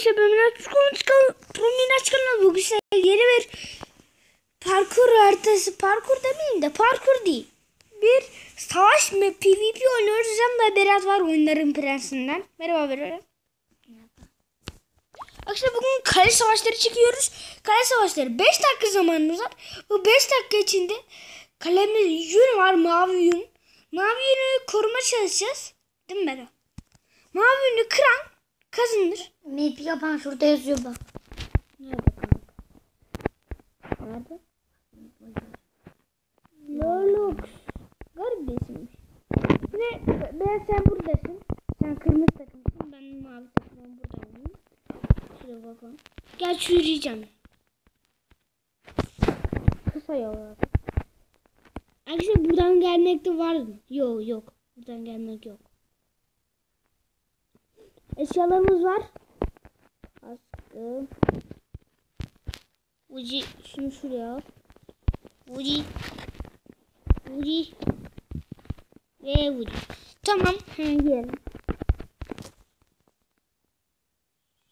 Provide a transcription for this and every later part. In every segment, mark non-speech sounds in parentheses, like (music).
Arkadaşlar ben Miraç Çıkalım. Miraç Çıkalım. Bugün size yeni bir parkur haritası. Parkur demeyeyim de parkur değil. Bir savaş mı PvP oynuyoruz. Yanımda Berat var oyunların prensinden. Merhaba Berat. Arkadaşlar bugün kale savaşları çekiyoruz. Kale savaşları 5 dakika zamanımız var. Bu 5 dakika içinde kalemiz yün var mavi yün. Mavi yünü koruma çalışacağız. Değil mi Berat? Mavi yünü kıran kazanır. Map yapan şurada yazıyor bak. Nerede kanka? Nerede? Lolux. Garip bir isimmiş. Ve ben sen buradasın. Sen kırmızı takımsın. Ben mavi takımım buradayım. Şuraya bakalım. Gel yürüyeceğim. Kısa yol var. Arkadaşlar buradan gelmek de var mı? Yok yok. Buradan gelmek yok. Eşyalarımız var. Askı. Uci şunu şuraya al. Uci. Uci. Ve Uci. Tamam. Girelim.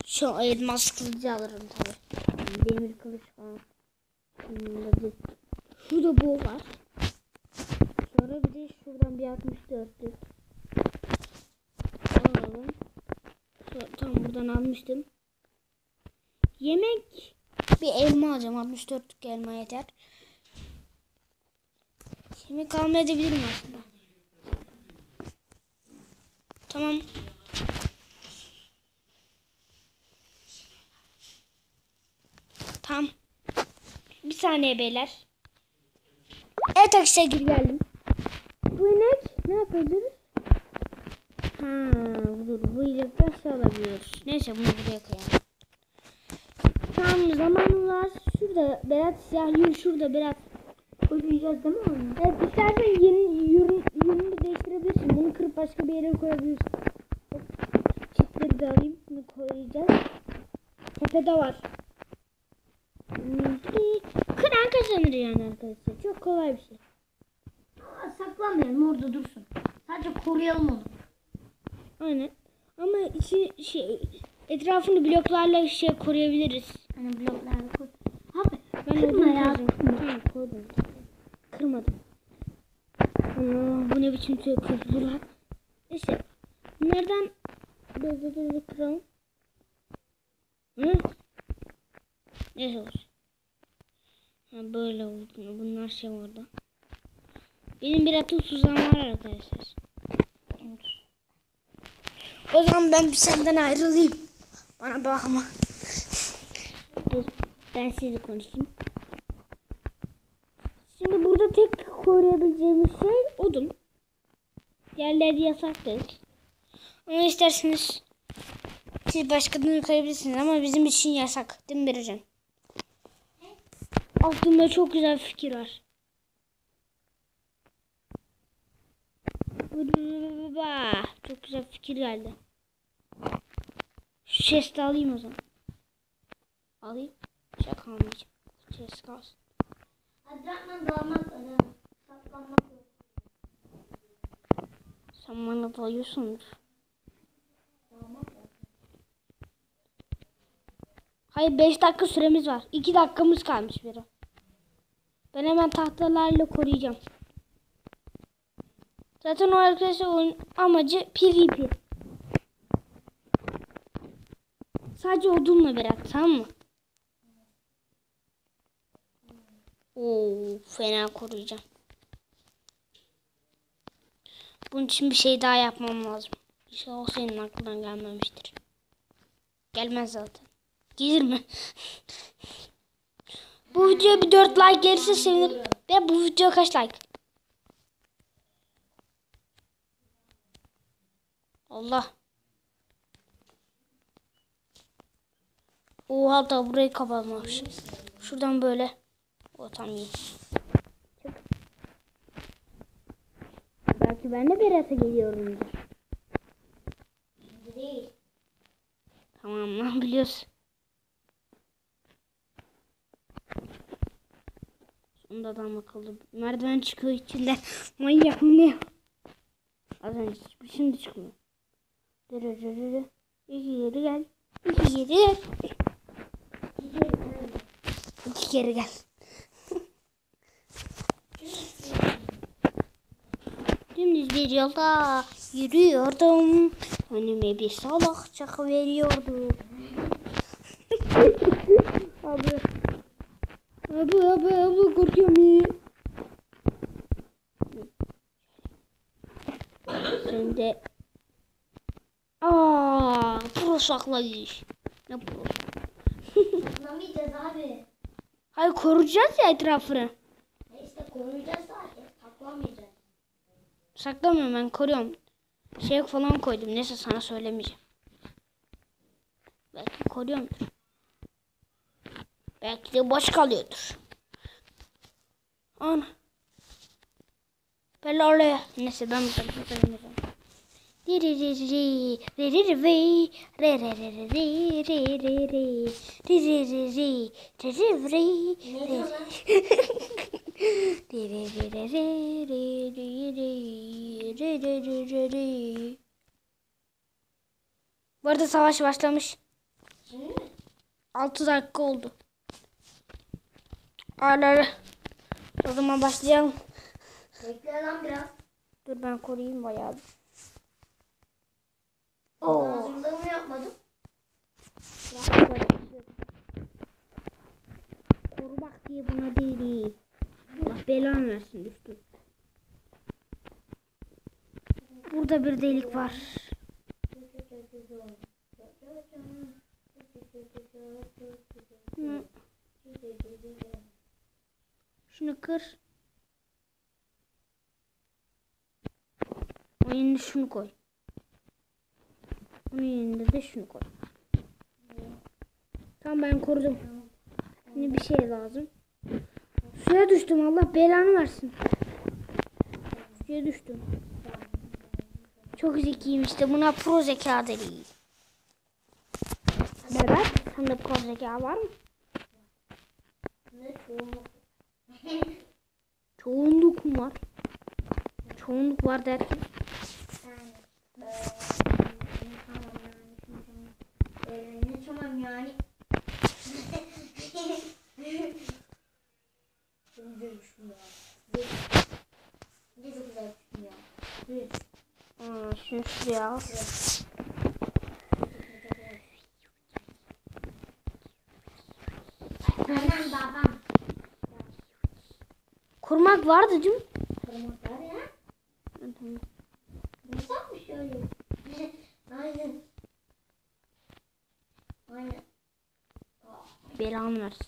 Şu elmas kılıcı alırım tabi. Demir kılıç falan. Şurada bu var. Sonra bir de şuradan bir 64'lük. Alalım. Şu- Tam buradan almıştım. Yemek bir elma alacağım. 64'lük elma yeter. Yemek almaya edebilirim aslında. Tamam. Tamam. Bir saniye beyler. Evet arkadaşlar geldim. Bu inek ne yapabiliriz? Ha, dur bu ilekten şey alabiliyoruz. Neyse bunu buraya koyalım. Tamam zamanım var. Şurada Berat siyah yün şurada Berat. Koyacağız değil mi onu? Evet istersen yeni yün, yününü değiştirebilirsin. Bunu kırıp başka bir yere koyabilirsin. Çitleri de alayım. Bunu koyacağız. Tepede var. Kıran kazanır yani arkadaşlar. Çok kolay bir şey. Aa, saklanmayalım orada dursun. Sadece koruyalım onu. Aynen. Ama içi şey etrafını bloklarla şey koruyabiliriz. Hani bloklarda koy. Abi Ben Kırma ya. Tamam koydum. Kırmadım. Aa, bu ne biçim şey kırdılar. Neyse. Bunlardan böyle böyle kıralım. Hı? Neyse olsun. Ha, böyle oldu. Bunlar şey orada. Benim bir atıl tuzağım var arkadaşlar. O zaman ben bir senden ayrılayım. Bana bakma. Dur, ben sizinle konuşayım. Şimdi burada tek koruyabileceğimiz şey odun. Diğerleri yasaktır. Ama isterseniz siz başkalarını koyabilirsiniz ama bizim için yasak. Değil mi Bircan? Aklımda çok güzel fikir var. Bah, Çok güzel fikir geldi. Şu chest'i alayım o zaman. Alayım. Şaka almayacağım. Chest kalsın. Adrakman dalmak Saklanmak yok. Sen bana dayıyorsundur. Hayır 5 dakika süremiz var. 2 dakikamız kalmış biri. Ben hemen tahtalarla koruyacağım. Zaten o arkadaşlar oyun amacı PvP. Sadece odunla bırak tamam mı? Oo, fena koruyacağım. Bunun için bir şey daha yapmam lazım. İnşallah senin aklından gelmemiştir. Gelmez zaten. Gelir mi? (laughs) bu videoya bir 4 like gelirse sevinirim. Ve bu video kaç like? Allah. Oha da burayı kapatmış. Şuradan böyle. O tam iyi. Çık. Belki ben de Berat'a geliyorumdur. Değil. Tamam lan biliyorsun. Sonunda adam akıllı. Merdiven çıkıyor içinde. Manyak mı ne? Az önce şimdi çıkmıyor. Dırı dırı dırı. İyi geri gel. İki kere. İki kere gel. (laughs) Dümdüz bir yolda yürüyordum. Önüme bir salak veriyordu. (laughs) abi. Abi abi abi korkuyorum ya. Sen de Aa, pro saklayış. Ne pro? Saklamayacağız (laughs) abi. Hayır koruyacağız ya etrafını. E işte koruyacağız zaten. Saklamayacağız. Saklamıyorum ben koruyorum. Şey falan koydum. Neyse sana söylemeyeceğim. Belki koruyorumdur. Belki de boş kalıyordur. Ana. Böyle oraya. Neyse ben bu (laughs) Bu arada savaş başlamış. Şimdi mi? 6 dakika oldu. Ara O zaman başlayalım. Bekle lan biraz. Dur ben koruyayım bayağı. Oo. Hazırlığımı yapmadım. Korumak diye buna değil. Allah belanı versin düştü. Burada bir delik var. Hı. Şunu kır. Yerine şunu koy. Yerine de şunu koy. Tamam ben korudum. Şimdi bir şey lazım. Suya düştüm Allah belanı versin. Suya düştüm. Çok zekiyim işte buna pro zeka deniyor. Berat sende pro zeka var mı? (laughs) Çoğunluk mu var? Çoğunluk var derken öğrenini tamam yani. Bunu görmüşüm ya. Ne çok güzel çıktım ya. Evet. Hmm, şunu şuraya al. Evet. Annem babam. Kurmak vardı değil mi? Kurmak var ya. Tamam. Ne yapmış öyle? Belanı versin.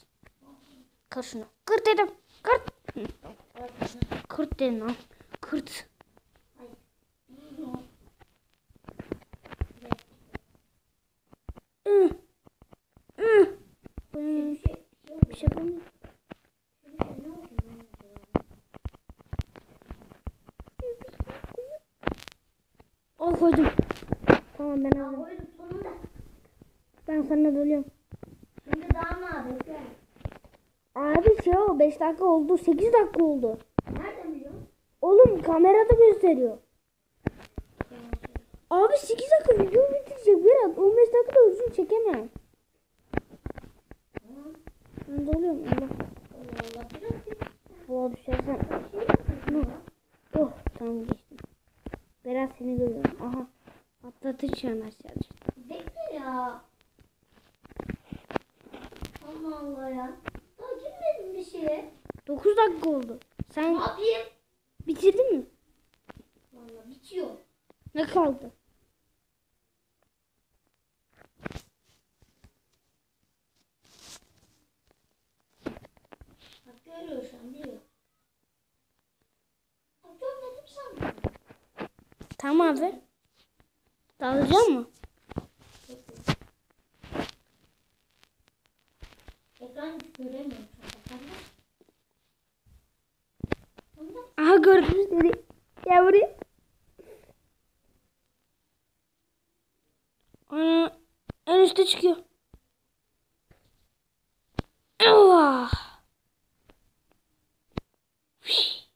Kır şunu. Kırt dedim. Kırt. Hı, Kırt dedim lan. Kırt. Bir şey yapamıyorum. Al koydum. Tamam ben aldım. Ben sana bölüyorum. Şimdi daha ne yapayım? Abi şey o 5 dakika oldu. 8 dakika oldu. Nereden biliyorsun? Oğlum kamerada gösteriyor. Abi 8 dakika video bitirecek Berat. 15 dakika da uzun çekemem. Ben de oluyorum Allah. Allah Hava düşersen. Oh tamam geçtim. Berat seni görüyorum. Aha. Atlatacağım aşağıda. Bekle ya. Allah Allah ya. Şeye. 9 dakika oldu. Sen Ne yapayım? bitirdin mi? Vallahi bitiyor. Ne kaldı? Bak görüyorsun değil mi? Bak görmedim sandım. Tamam abi. Dalacak mı? Ekran hiç göremiyorum. Bakalım. Ondan Aha gördünüz dedi. Gel buraya. Ana en üstte çıkıyor. Allah. Fış.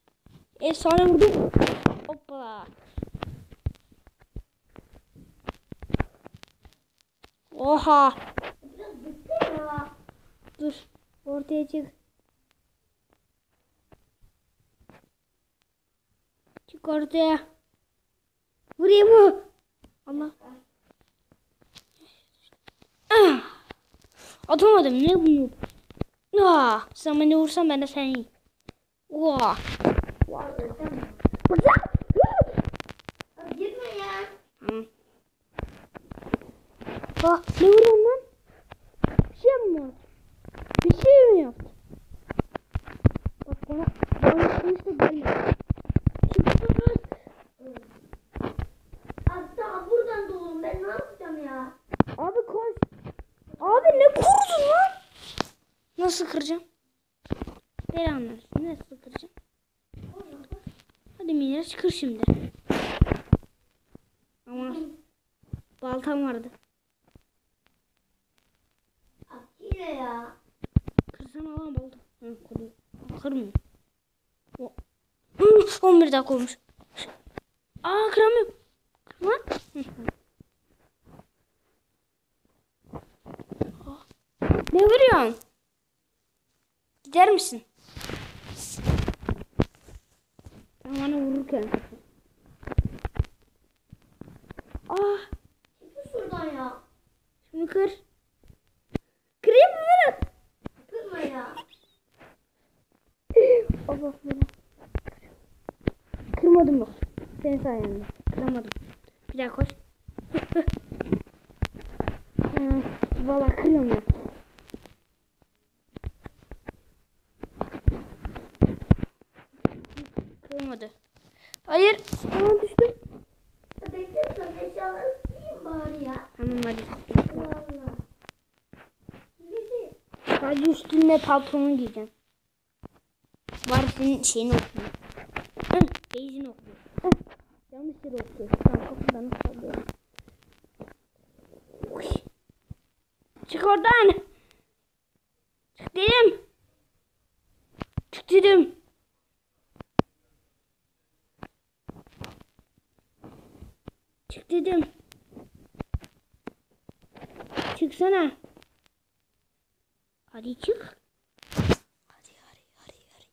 Efsane vurdum. Hoppa. Oha. Dur. Ortaya çık. Çık ortaya. Vurayım mı? Allah. Ah! Atamadım. Ne bu? Ah, sen beni vursan ben de seni yiyeyim. Vah. Abi girme ya. Tamam. Bak ne vuruyorsun lan? Bir şey mi yaptın? Bir şey mi yaptın? Bak bana kılıçla gelme. Daha buradan doğdum. Ben ne yapacağım ya? Abi koş. Abi ne kurdun lan? Nasıl kıracağım? Beni anlarsın. Nasıl kıracağım? Hadi Miraç kır şimdi. Ama baltam vardı. Yine ya. Kırsana lan baltam. Hı, kırıyor. Kırmıyor. O. Hı, 11 dakika olmuş. Aa kıramıyorum. Kırma. Ah. Ne vuruyorsun? Gider misin? Sen bana vururken. Ah, Çıkın şuradan ya. şunu kır. Kırayım mı Berat? Kırma ya. (laughs) Baba baba. Kırmadım bak. Senin sayende. Kıramadım. Bir daha koş. (laughs) Valla kırıyorum ya. Kırmadı. Hayır. Aa, düştüm. Ya Bekle sen eşyaları sileyim bari ya. Tamam hadi. Allah Allah. Gidi. Sadece üstüne pantolonu giyeceğim. Var senin şeyini okuyor. Beyzini okuyor. Yanlış yere okuyor. Tamam kapıdan alıyorum. Çık oradan. Çık dedim. Çık dedim. Çık dedim. Çıksana. Çık. Hadi hadi hadi hadi.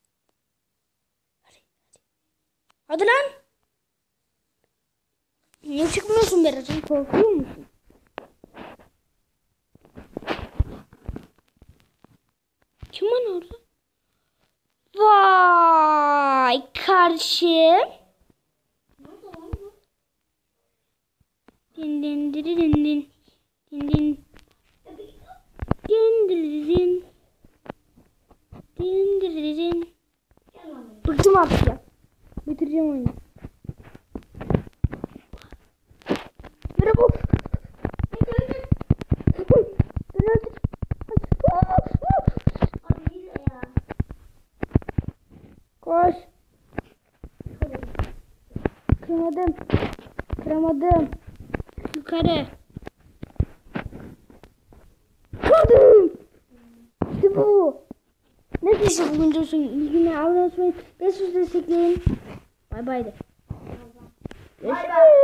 Hadi hadi. Hadi lan. Niye çıkmıyorsun Berat'ım? Korkuyor musun? Kim var orada? Vay? Din din din din din. Din din. Ya bir- Din din din. Din din din. Gel lan buraya. Bıktım artık ya. Bitireceğim oyunu. Yürü bu. Beni öldür. Abi yine ya. Koş. Kıramadım. Kıramadım. Yukarı. Kırdım. İşte bu. Neyse bulunca olsun. İlgine abone olmayı ve sus destekleyin. Bay bay de. Bay bay.